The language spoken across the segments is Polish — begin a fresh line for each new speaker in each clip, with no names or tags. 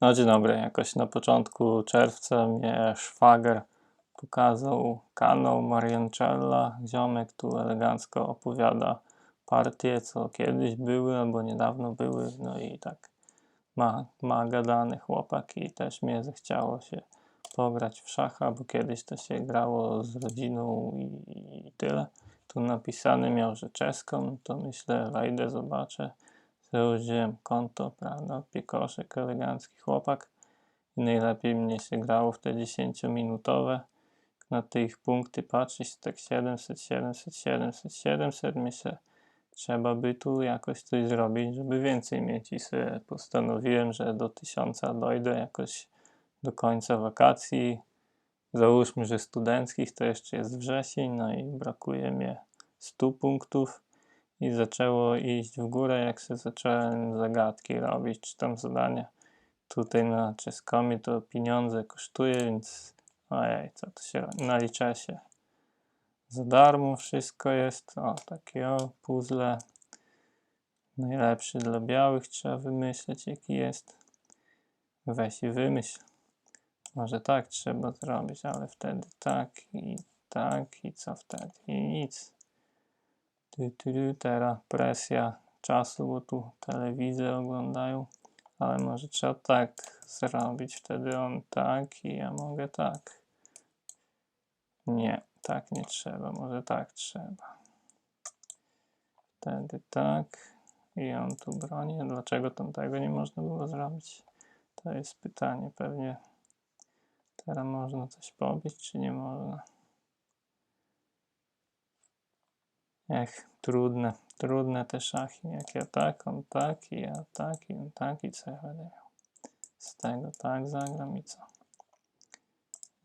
No dzień dobry, jakoś na początku czerwca mnie szwager pokazał kanał Mariancella. Ziomek tu elegancko opowiada partie, co kiedyś były albo niedawno były. No i tak ma, ma gadany chłopak i też mnie zechciało się pograć w szacha, bo kiedyś to się grało z rodziną i, i tyle. Tu napisany miał, że czeską, to myślę, wejdę, zobaczę. Założyłem konto, prawda, piekoszek, elegancki chłopak. I najlepiej mnie się grało w te 10-minutowe. Na te ich punkty patrzeć, tak 700, 700, 700, 700, myślę, trzeba by tu jakoś coś zrobić, żeby więcej mieć i sobie postanowiłem, że do 1000 dojdę jakoś do końca wakacji. Załóżmy, że studenckich to jeszcze jest wrzesień, no i brakuje mi 100 punktów i zaczęło iść w górę, jak się zacząłem zagadki robić, czy tam zadania. Tutaj na czeskomie to pieniądze kosztuje, więc ojej, co to się nalicza się. Za darmo wszystko jest. O, takie o, puzzle. Najlepszy dla białych trzeba wymyśleć, jaki jest. Weź i wymyśl. Może tak trzeba zrobić, ale wtedy tak i tak i co wtedy? I nic. Ty, teraz presja czasu, bo tu telewizję oglądają, ale może trzeba tak zrobić, wtedy on tak i ja mogę tak. Nie, tak nie trzeba, może tak trzeba. Wtedy tak i on tu broni. Dlaczego tam tego nie można było zrobić? To jest pytanie, pewnie teraz można coś pobić, czy nie można. Ech, trudne, trudne te szachy. Jak ja tak, on tak, i ja tak, i on tak, i co ja będę miał? Z tego tak zagram i co?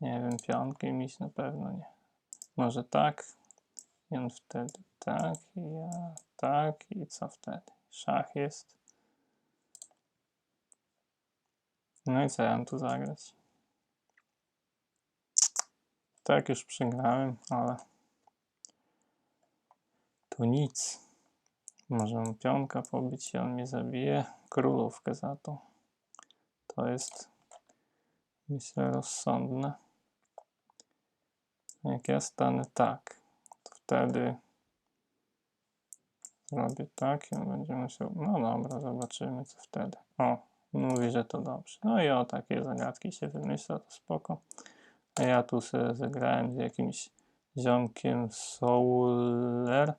Nie wiem, pionki miś na pewno nie. Może tak, i on wtedy tak, i ja tak, i co wtedy? Szach jest. No i co ja mam tu zagrać? Tak już przegrałem, ale to nic. Możemy pionka pobić i on mnie zabije. Królówkę za to. To jest, myślę, rozsądne. Jak ja stanę tak, to wtedy zrobię tak i on będzie musiał... No dobra, zobaczymy co wtedy. O, mówi, że to dobrze. No i o takie zagadki się wymyśla, to spoko. A ja tu sobie zagrałem z jakimś ziomkiem Souler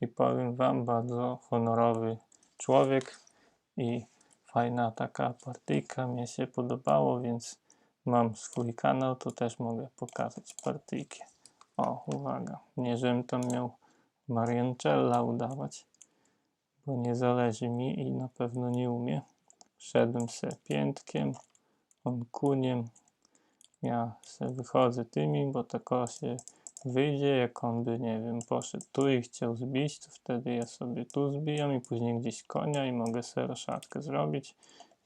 i powiem Wam, bardzo honorowy człowiek i fajna taka partyjka, mnie się podobało, więc mam swój kanał, to też mogę pokazać partyjkę. O, uwaga, nie żebym tam miał Mariancella udawać, bo nie zależy mi i na pewno nie umie. Szedłem se piętkiem, on kuniem, ja se wychodzę tymi, bo tako się wyjdzie, jak on by, nie wiem, poszedł tu i chciał zbić, to wtedy ja sobie tu zbijam i później gdzieś konia i mogę sobie roszadkę zrobić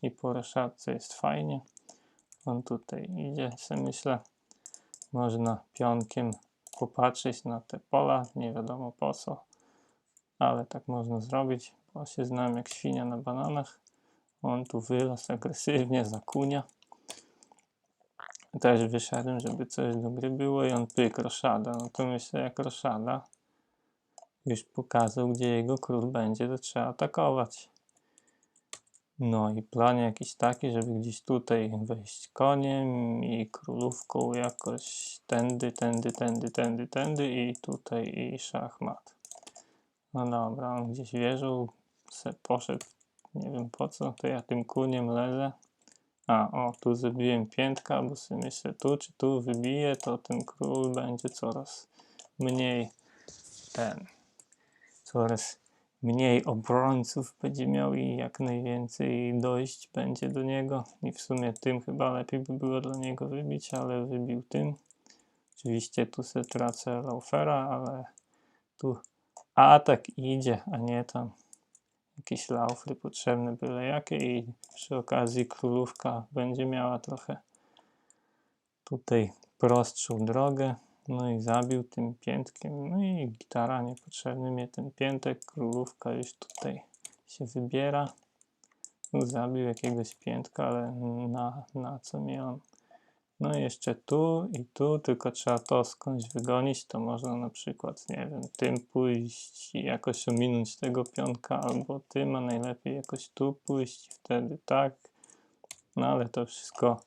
i po roszadce jest fajnie. On tutaj idzie, sobie myślę, można pionkiem popatrzeć na te pola, nie wiadomo po co, ale tak można zrobić, bo się znam jak świnia na bananach. On tu wylas agresywnie za kunia też wyszedłem, żeby coś do gry było i on pyk, roszada. No to myślę, jak roszada już pokazał, gdzie jego król będzie, to trzeba atakować. No i plan jakiś taki, żeby gdzieś tutaj wejść koniem i królówką jakoś tędy, tędy, tędy, tędy, tędy i tutaj i szachmat. No dobra, on gdzieś wierzył, se poszedł, nie wiem po co, to ja tym kuniem lezę. A, o, tu zabiłem piętka, bo sobie myślę, tu czy tu wybiję, to ten król będzie coraz mniej ten, coraz mniej obrońców będzie miał i jak najwięcej dojść będzie do niego. I w sumie tym chyba lepiej by było dla niego wybić, ale wybił tym. Oczywiście tu se tracę Laufera, ale tu atak idzie, a nie tam jakieś laufry potrzebne byle jakie i przy okazji królówka będzie miała trochę tutaj prostszą drogę. No i zabił tym piętkiem. No i gitara niepotrzebny mnie ten piętek. Królówka już tutaj się wybiera. Zabił jakiegoś piętka, ale na, na co mi on? No i jeszcze tu i tu, tylko trzeba to skądś wygonić, to można na przykład, nie wiem, tym pójść i jakoś ominąć tego pionka, albo tym, a najlepiej jakoś tu pójść, wtedy tak. No ale to wszystko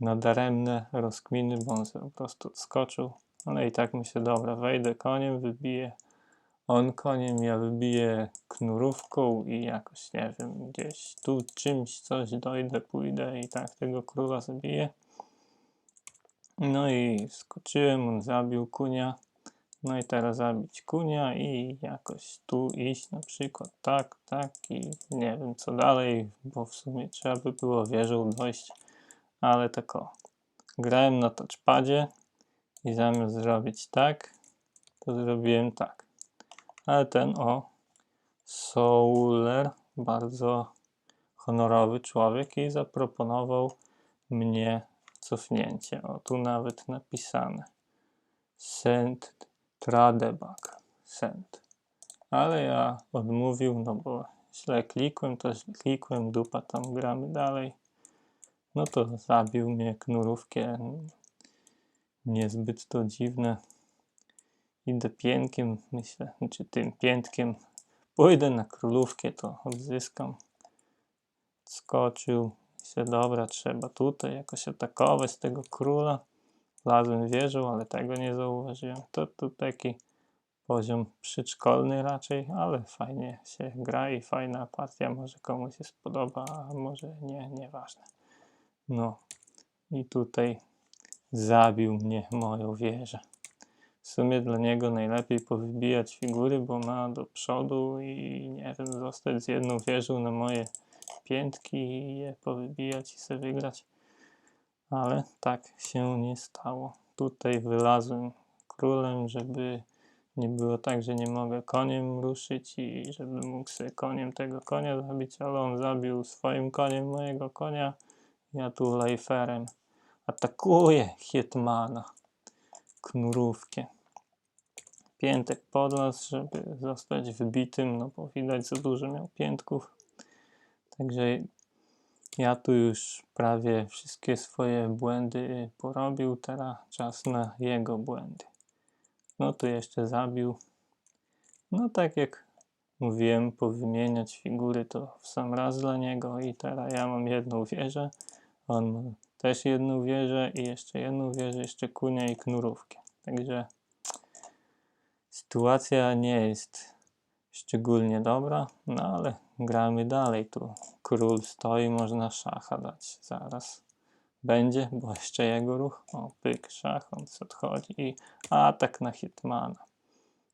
nadaremne rozkminy, bo on sobie po prostu odskoczył. Ale i tak myślę, dobra, wejdę koniem, wybiję on koniem, ja wybiję knurówką i jakoś, nie wiem, gdzieś tu czymś coś dojdę, pójdę i tak tego króla zabiję. No i skoczyłem, on zabił kunia. No i teraz zabić kunia i jakoś tu iść na przykład tak, tak i nie wiem co dalej, bo w sumie trzeba by było wieżą dojść, ale tak o. Grałem na touchpadzie i zamiast zrobić tak, to zrobiłem tak. Ale ten o, Souler, bardzo honorowy człowiek i zaproponował mnie cofnięcie. O, tu nawet napisane. Send Tradebak. Send. Ale ja odmówił, no bo źle klikłem, to źle klikłem, dupa, tam gramy dalej. No to zabił mnie knurówkę. Niezbyt to dziwne. Idę piętkiem, myślę, czy tym piętkiem. Pójdę na królówkę, to odzyskam. Skoczył, Myślę, dobra, trzeba tutaj jakoś atakować tego króla. Lazłem wieżą, ale tego nie zauważyłem. To tu taki poziom przedszkolny raczej, ale fajnie się gra i fajna partia. Może komuś się spodoba, a może nie, nieważne. No i tutaj zabił mnie moją wieżę. W sumie dla niego najlepiej powybijać figury, bo ma do przodu i nie wiem, zostać z jedną wieżą na moje piętki i je powybijać i sobie wygrać. Ale tak się nie stało. Tutaj wylazłem królem, żeby nie było tak, że nie mogę koniem ruszyć i żeby mógł sobie koniem tego konia zabić, ale on zabił swoim koniem mojego konia. Ja tu lejferem atakuję Hetmana. Knurówkę. Piętek podlas, żeby zostać wybitym, no bo widać za dużo miał piętków. Także ja tu już prawie wszystkie swoje błędy porobił, teraz czas na jego błędy. No tu jeszcze zabił. No tak jak mówiłem, powymieniać figury to w sam raz dla niego i teraz ja mam jedną wieżę, on ma też jedną wieżę i jeszcze jedną wieżę, jeszcze kunia i knurówkę. Także sytuacja nie jest szczególnie dobra, no ale gramy dalej. Tu król stoi, można szacha dać zaraz. Będzie, bo jeszcze jego ruch. O, pyk, szach, on odchodzi i atak na hitmana.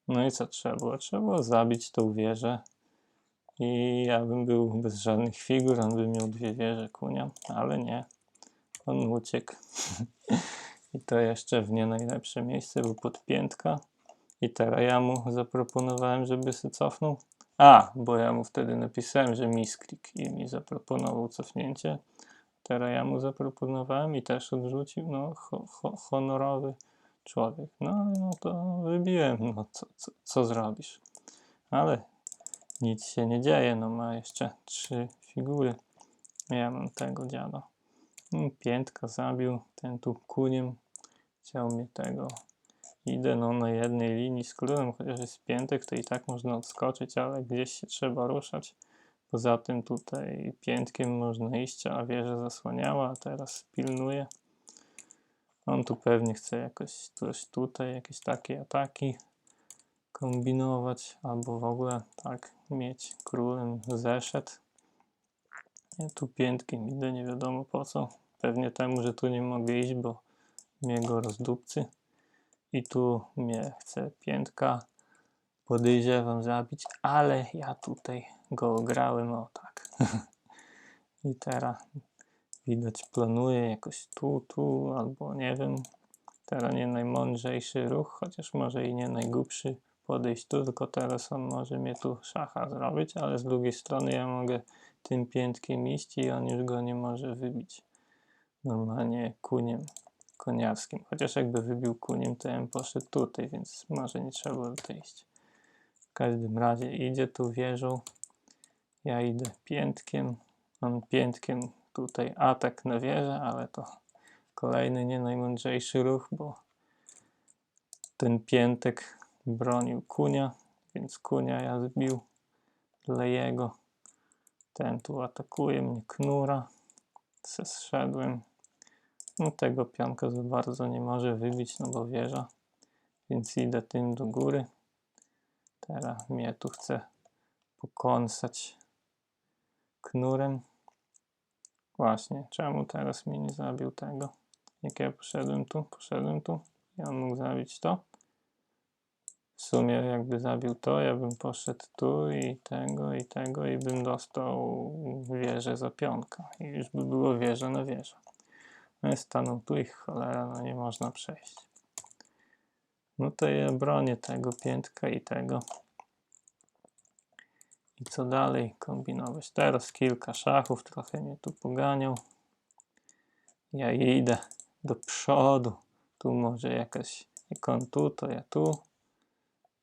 No i co trzeba było? Trzeba było zabić tą wieżę. I ja bym był bez żadnych figur, on by miał dwie wieże kunia, ale nie. On uciekł. I to jeszcze w nie najlepsze miejsce, był podpiętka. I teraz ja mu zaproponowałem, żeby się cofnął. A, bo ja mu wtedy napisałem, że misklik i mi zaproponował cofnięcie. Teraz ja mu zaproponowałem i też odrzucił. No, ho, ho, honorowy człowiek. No, no to wybiłem. No, co, co, co zrobisz? Ale nic się nie dzieje. No, ma jeszcze trzy figury. Ja mam tego dziada. Piętka zabił. Ten tu kuniem chciał mnie tego idę no, na jednej linii z królem, chociaż jest piętek, to i tak można odskoczyć, ale gdzieś się trzeba ruszać. Poza tym tutaj piętkiem można iść, a wieża zasłaniała, a teraz pilnuje. On tu pewnie chce jakoś coś tutaj, jakieś takie ataki kombinować, albo w ogóle tak mieć królem zeszedł. Ja tu piętkiem idę, nie wiadomo po co. Pewnie temu, że tu nie mogę iść, bo mnie go rozdupcy. I tu mnie chce piętka, podejrzewam zabić, ale ja tutaj go grałem, o tak. I teraz widać planuję jakoś tu, tu, albo nie wiem. Teraz nie najmądrzejszy ruch, chociaż może i nie najgłupszy podejść tu, tylko teraz on może mnie tu szacha zrobić, ale z drugiej strony ja mogę tym piętkiem iść i on już go nie może wybić. Normalnie kuniem koniarskim. Chociaż jakby wybił kuniem, to ja bym poszedł tutaj, więc może nie trzeba było tutaj iść. W każdym razie idzie tu wieżą. Ja idę piętkiem. Mam piętkiem tutaj atak na wieżę, ale to kolejny nie najmądrzejszy ruch, bo ten piętek bronił kunia, więc kunia ja zbił dla jego. Ten tu atakuje mnie knura. Se zszedłem. No tego pionka za bardzo nie może wybić, no bo wieża. Więc idę tym do góry. Teraz mnie tu chce pokąsać knurem. Właśnie, czemu teraz mnie nie zabił tego? Jak ja poszedłem tu, poszedłem tu i on mógł zabić to. W sumie jakby zabił to, ja bym poszedł tu i tego, i tego i bym dostał wieżę za pionka. I już by było wieża na wieżę. I stanął tu i cholera, no nie można przejść. No to ja bronię tego piętka i tego. I co dalej kombinować? Teraz kilka szachów, trochę mnie tu poganiał. Ja idę do przodu. Tu może jakaś, jak on tu, to ja tu.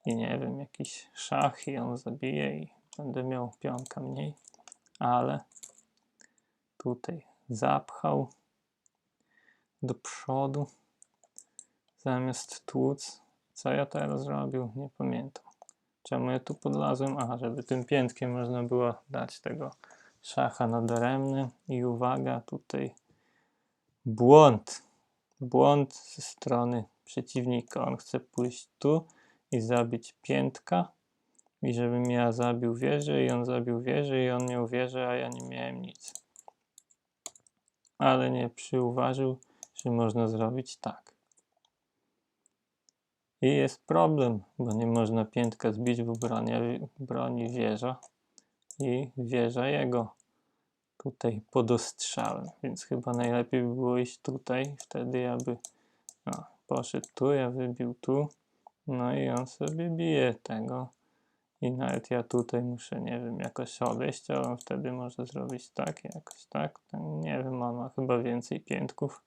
I nie wiem, jakiś szach i on zabije i będę miał pionka mniej. Ale tutaj zapchał do przodu zamiast tłuc. Co ja teraz zrobił? Nie pamiętam. Czemu ja tu podlazłem? Aha, żeby tym piętkiem można było dać tego szacha nadaremny. I uwaga, tutaj błąd. Błąd ze strony przeciwnika. On chce pójść tu i zabić piętka. I żebym ja zabił wieżę i on zabił wieżę i on miał wieżę, a ja nie miałem nic. Ale nie przyuważył, że można zrobić tak. I jest problem, bo nie można piętka zbić w broni, broni wieża i wieża jego tutaj pod ostrzałem, więc chyba najlepiej by było iść tutaj, wtedy ja by no, poszedł tu, ja wybił tu, no i on sobie bije tego. I nawet ja tutaj muszę, nie wiem, jakoś odejść, a on wtedy może zrobić tak, jakoś tak, nie wiem, on ma chyba więcej piętków,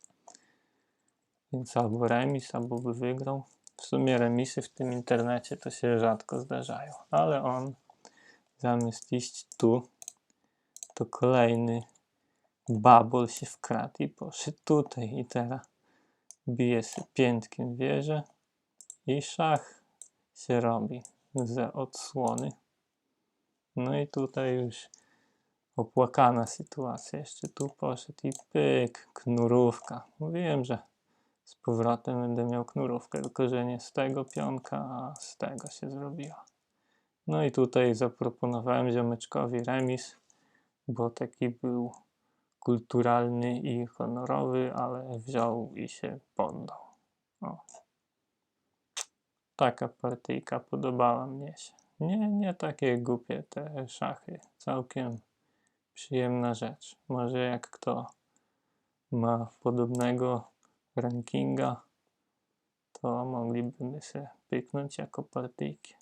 więc albo remis, albo by wygrał. W sumie remisy w tym internecie to się rzadko zdarzają, ale on zamiast iść tu, to kolejny babol się wkradł i poszedł tutaj i teraz bije się piętkiem wieżę i szach się robi ze odsłony. No i tutaj już opłakana sytuacja. Jeszcze tu poszedł i pyk, knurówka. Mówiłem, że z powrotem będę miał knurówkę, tylko że nie z tego pionka, a z tego się zrobiła. No i tutaj zaproponowałem ziomeczkowi remis, bo taki był kulturalny i honorowy, ale wziął i się poddał. O. Taka partyjka podobała mnie się. Nie, nie takie głupie te szachy. Całkiem przyjemna rzecz. Może jak kto ma podobnego rankinga, to moglibyśmy się pyknąć jako partyjki.